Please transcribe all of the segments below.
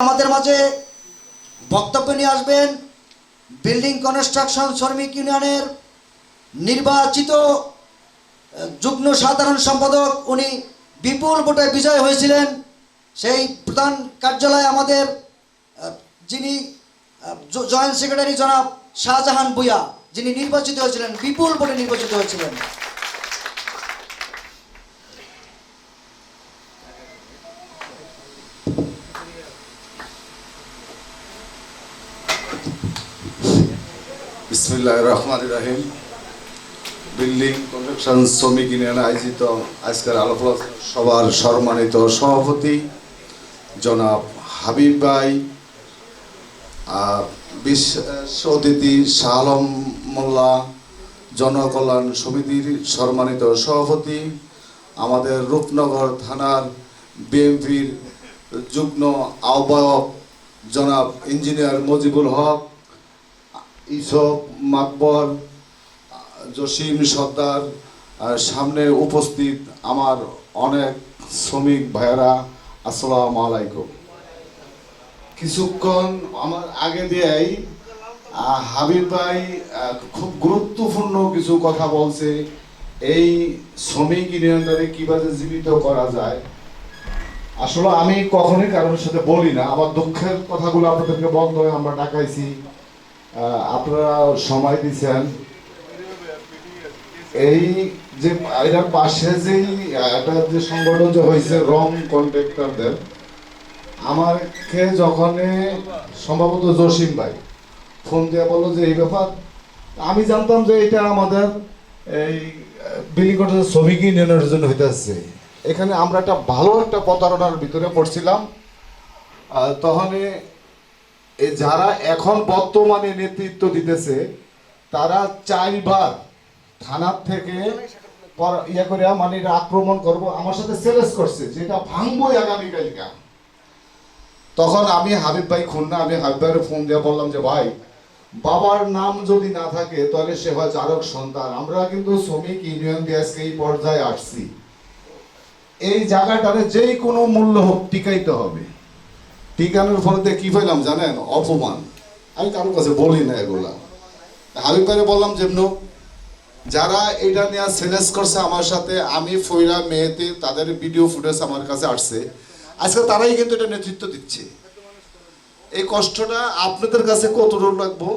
আমাদের মাঝে বক্তব্য নিয়ে আসবেন বিল্ডিং কনস্ট্রাকশন শ্রমিক ইউনিয়নের নির্বাচিত যুগ্ম সাধারণ সম্পাদক। উনি বিপুল ভোটে বিজয় হয়েছিলেন। সেই প্রধান কার্যালয়ে আমাদের যিনি জয়েন্ট সেক্রেটারি জনাব শাহজাহান বুয়া যিনি নির্বাচিত হয়েছিলেন, বিপুল ভোটে নির্বাচিত হয়েছিলেন। বিসমিল্লাহ রহমান রাহিম। বিল্ডিং কনস্ট্রাকশন শ্রমিক ইউনিয়ন আয়োজিত আজকের আলোচনা সভার সম্মানিত সভাপতি জনাব হাবিব ভাই বিশেষ অতিথি শাহ আলম মোল্লা, জনকল্যাণ সমিতির সম্মানিত সভাপতি, আমাদের রূপনগর থানার বিএনপির যুগ্ম আহ্বায়ক জনাব ইঞ্জিনিয়ার মজিবুল হক ইসব মাকবর, জসিম সর্দার সামনে উপস্থিত আমার অনেক শ্রমিক ভাইয়েরা, আসসালামু আলাইকুম। কিছুক্ষণ আমার আগে দিয়েই হাবিব ভাই খুব গুরুত্বপূর্ণ কিছু কথা বলছে। এই শ্রমিক ইউনিয়নটাকে কীভাবে জীবিত করা যায়? আসলে আমি কখনোই কারোর সাথে বলি না। আমার দুঃখের কথাগুলো আপনাদেরকে বন্ধ হয়ে আমরা ডাকাইছি আপনারা সময় দিচ্ছেন এই যে, এটার পাশে যেই একটা যে সংগঠন যে হয়েছে রং কন্ট্রাক্টরদের আমাকে যখন সম্ভবত জসিম ভাই ফোন দিয়ে বলল যে, এই ব্যাপার? আমি জানতাম যে এটা আমাদের এই বিলিকটের শ্রমিক ইউনিয়নের জন্য হইতেছে। এখানে আমরা একটা ভালো একটা প্রতারণার ভিতরে পড়ছিলাম। তখন যারা এখন বর্তমানে নেতৃত্ব দিতেছে, তারা চারবার থানার থেকে ইয়ে করে মানে আক্রমণ করব, আমার সাথে সেলেস করছে, যেটা ভাঙবই আগামীকালকা। তখন আমি হাবিব ভাই খুলনা, আমি হাবিব ভাইয়ের ফোন দিয়ে বললাম যে, ভাই, বাবার নাম যদি না থাকে, তাহলে সে হয় চারক সন্তান। আমরা কিন্তু শ্রমিক ইউনিয়ন আজকে এই পর্যায়ে আসছি। এই জায়গাটারে যেই কোনো মূল্য হোক, টিকাইতে হবে। টিকানোর ফলে কি পেলাম জানেন? অপমান। আমি কারোর কাছে বলি না এগুলা। হাবিব ভাইরে বললাম যেমন যারা এটা নিয়ে সেলেস করছে আমার সাথে, আমি ফইরা মেয়েতে তাদের ভিডিও ফুটেজ আমার কাছে আসছে। আজকে তারাই কিন্তু এটা নেতৃত্ব দিচ্ছে। এই কষ্টটা আপনাদের কাছে কত কতটুকু লাগবো?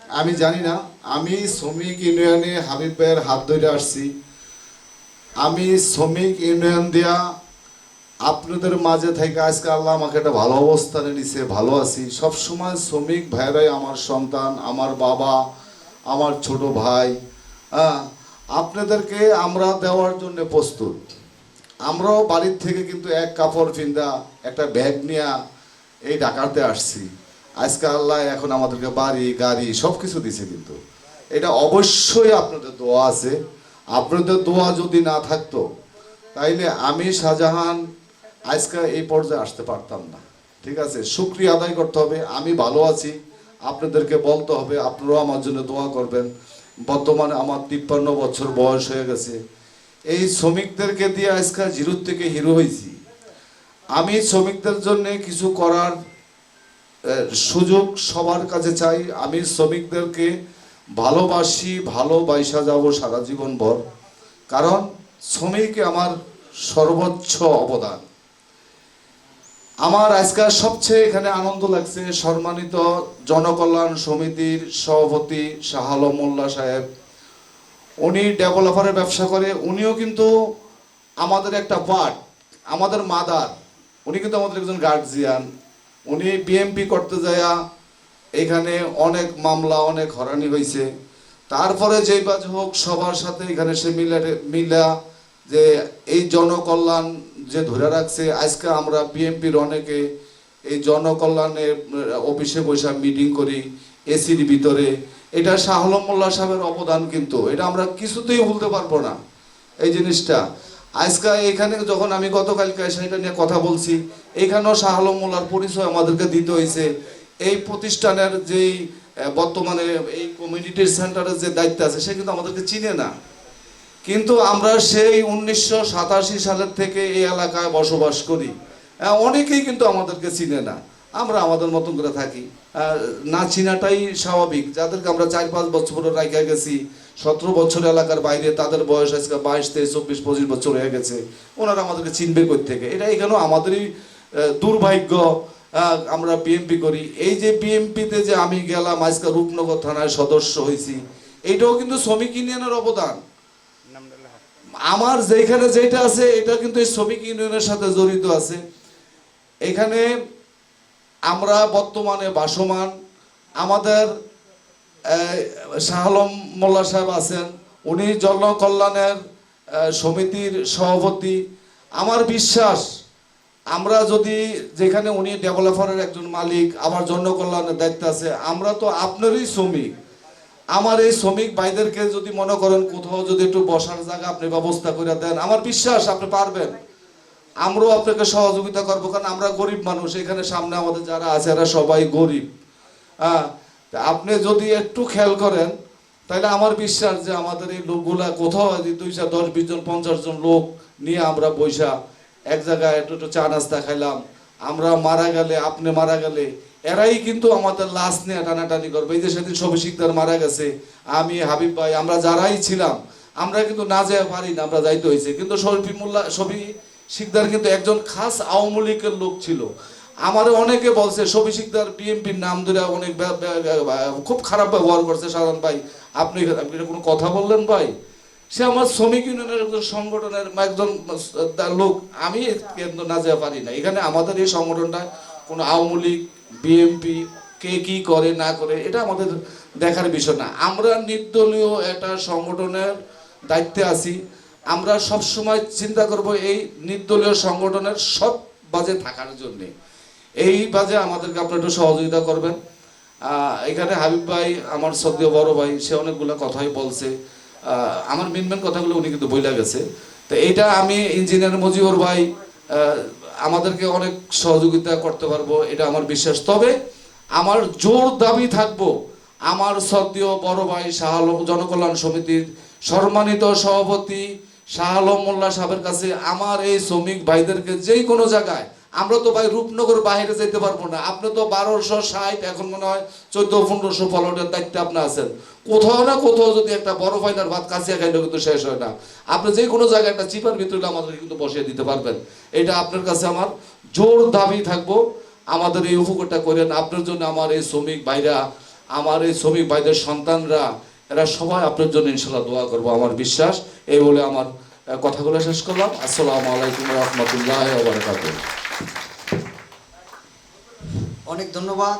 আমি জানি না। আমি শ্রমিক ইউনিয়নে হাবিব ভাইয়ের হাত ধরে আসছি। আমি শ্রমিক ইউনিয়ন দিয়া আপনাদের মাঝে থেকে আজকে আল্লাহ আমাকে একটা ভালো অবস্থানে নিছে, ভালো আছি। সব সময় শ্রমিক ভাইরাই আমার সন্তান, আমার বাবা, আমার ছোট ভাই। হ্যাঁ আপনাদেরকে আমরা দেওয়ার জন্য প্রস্তুত। আমরাও বাড়ির থেকে কিন্তু এক কাপড় ফিন্দা একটা ব্যাগ নিয়ে এই ঢাকাতে আসছি। আজকে আল্লাহ এখন আমাদেরকে বাড়ি, গাড়ি সব কিছু দিছে কিন্তু। এটা অবশ্যই আপনাদের দোয়া আছে। আপনাদের দোয়া যদি না থাকতো, তাইলে আমি শাহজাহান আজকে এই পর্যায়ে আসতে পারতাম না। ঠিক আছে? শুক্রিয়া আদায় করতে হবে। আমি ভালো আছি। আপনাদেরকে বলতে হবে, আপনারাও আমার জন্য দোয়া করবেন। বর্তমানে আমার তিপ্পান্ন বছর বয়স হয়ে গেছে। এই শ্রমিকদেরকে দিয়ে আজকে জিরোর থেকে হিরো হয়েছি। আমি শ্রমিকদের জন্য কিছু করার সুযোগ সবার কাছে চাই। আমি শ্রমিকদেরকে ভালোবাসি, ভালোবাসা যাব সারা জীবন ভর কারণ শ্রমিক আমার সর্বোচ্চ অবদান। আমার আজকাল সবচেয়ে এখানে আনন্দ লাগছে, সম্মানিত জনকল্যাণ সমিতির সভাপতি শাহ আলম মোল্লা সাহেব। উনি ডেভেলপারের ব্যবসা করে, উনিও কিন্তু আমাদের একটা পার্ট আমাদের মাদার। উনি কিন্তু আমাদের একজন গার্জিয়ান উনি বিএমপি করতে যায়া এখানে অনেক মামলা, অনেক হরানি হয়েছে তারপরে যেই বাজ হোক, সবার সাথে এখানে সে মিলে, মিলা যে এই জনকল্যাণ যে ধরে রাখছে, আজকে আমরা বিএমপির অনেকে এই জনকল্যাণে অফিসে বসে মিটিং করি, এসির ভিতরে। এটা শাহ আলম মোল্লা সাহেবের অবদান কিন্তু। এটা আমরা কিছুতেই ভুলতে পারব না, এই জিনিসটা। আজকে এখানে যখন আমি গতকালকে সেটা নিয়ে কথা বলছি, এখানেও শাহ আলম মোল্লার পরিচয় আমাদেরকে দিতে হয়েছে। এই প্রতিষ্ঠানের যেই বর্তমানে এই কমিউনিটি সেন্টারের যে দায়িত্ব আছে, সে কিন্তু আমাদেরকে চিনে না। কিন্তু আমরা সেই উনিশশো সাতাশি সালের থেকে এই এলাকায় বসবাস করি। অনেকেই কিন্তু আমাদেরকে চিনে না। আমরা আমাদের মতন করে থাকি। না চিনাটাই স্বাভাবিক। যাদেরকে আমরা চার পাঁচ বছর রাখা গেছি, সতেরো বছর এলাকার বাইরে, তাদের বয়স আজকে বাইশ, তেইশ, চব্বিশ, পঁচিশ বছর হয়ে গেছে। ওনারা আমাদেরকে চিনবে থেকে এটা এখানেও আমাদেরই দুর্ভাগ্য। আমরা বিএমপি করি। এই যে বিএমপিতে যে আমি গেলাম, আজকে রূপনগর থানায় সদস্য হয়েছি এইটাও কিন্তু শ্রমিক ইউনিয়নের অবদান। আমার যেখানে যেটা আছে এটা কিন্তু এই শ্রমিক ইউনিয়নের সাথে জড়িত আছে। এখানে আমরা বর্তমানে বাসমান আমাদের আহ, শাহ আলম মোল্লা সাহেব আছেন উনি জনকল্যাণের সমিতির সভাপতি। আমার বিশ্বাস আমরা যদি যেখানে উনি ডেভেলপারের একজন মালিক আবার জনকল্যাণের দায়িত্ব আছে আমরা তো আপনারই শ্রমিক। আমার এই শ্রমিক ভাইদেরকে যদি মনে করেন কোথাও যদি একটু বসার জায়গা আপনি ব্যবস্থা করে দেন, আমার বিশ্বাস আপনি পারবেন। আমরাও আপনাকে সহযোগিতা করব, কারণ আমরা গরিব মানুষ, এখানে সামনে আমাদের যারা আছে, এরা সবাই গরিব। হ্যাঁ আপনি যদি একটু খেয়াল করেন, তাহলে আমার বিশ্বাস যে আমাদের এই লোকগুলা কোথাও যদি দুইশো দশ, বিশ জন, পঞ্চাশ জন লোক নিয়ে আমরা বৈশা এক জায়গায় একটু একটু চা নাস্তা খাইলাম, আমরা মারা গেলে, আপনি মারা গেলে এরাই কিন্তু আমাদের লাশ নিয়ে টানাটানি করবে। এই যে সেদিন সবই শিকদার মারা গেছে, আমি, হাবিব ভাই, আমরা যারাই ছিলাম, আমরা কিন্তু না যেতে পারি না, আমরা যাইতে হয়েছে। কিন্তু শরীফি মোল্লা শিকদার কিন্তু একজন খাস আওয়ামী লীগের লোক ছিল। আমারে অনেকে বলছে সবি শিকদার বিএনপির নাম ধরে অনেক খুব খারাপ ব্যবহার করছে, সাধারণ ভাই। আপনি আপনি কোনো কথা বললেন ভাই? সে আমার শ্রমিক ইউনিয়নের একজন সংগঠনের একজন লোক, আমি কিন্তু না যেতে পারি না। এখানে আমাদের এই সংগঠনটা কোনো আওয়ামী লীগ বিএনপি কে কি করে, না করে, এটা আমাদের দেখার বিষয় না। আমরা নির্দলীয় একটা সংগঠনের দায়িত্বে আছি। আমরা সব সময় চিন্তা করব এই নির্দলীয় সংগঠনের সব বাজে থাকার জন্যে। এই বাজে আমাদেরকে আপনারা একটু সহযোগিতা করবেন। এখানে হাবিব ভাই, আমার সদ্য বড় ভাই, সে অনেকগুলো কথাই বলছে। আমার মেন মেন কথাগুলো উনি কিন্তু বইলা গেছে। তো এইটা আমি ইঞ্জিনিয়ার মজিবর ভাই আমাদেরকে অনেক সহযোগিতা করতে পারব, এটা আমার বিশ্বাস। তবে আমার জোর দাবি থাকব, আমার সদ্য বড় ভাই শাহ আলম জনকল্যাণ সমিতির সম্মানিত সভাপতি শাহ আলম মোল্লা সাহেবের কাছে আমার এই শ্রমিক ভাইদেরকে যেই কোনো জায়গায় আমরা তো ভাই রূপনগর বাইরে যেতে পারব না। আপনি তো বারোশো ষাট, এখন মনে হয় চোদ্দ, পনেরোশো ফলনের দায়িত্বে আপনি আছেন। কোথাও না কোথাও যদি একটা বড় ফাইনার ভাত কাছিয়া খাইলে কিন্তু শেষ হয় না। আপনি যে কোনো জায়গায় একটা চিপার ভিতরে আমাদের কিন্তু বসিয়ে দিতে পারবেন। এটা আপনার কাছে আমার জোর দাবি থাকব। আমাদের এই উপকারটা করেন। আপনার জন্য আমার এই শ্রমিক ভাইরা, আমার এই শ্রমিক ভাইদের সন্তানরা, এরা সবাই আপনার জন্য ইনশাল্লাহ দোয়া করব আমার বিশ্বাস। এই বলে আমার কথাগুলো শেষ করলাম। আসসালামু আলাইকুম রহমতুল্লাহ অনেক ধন্যবাদ।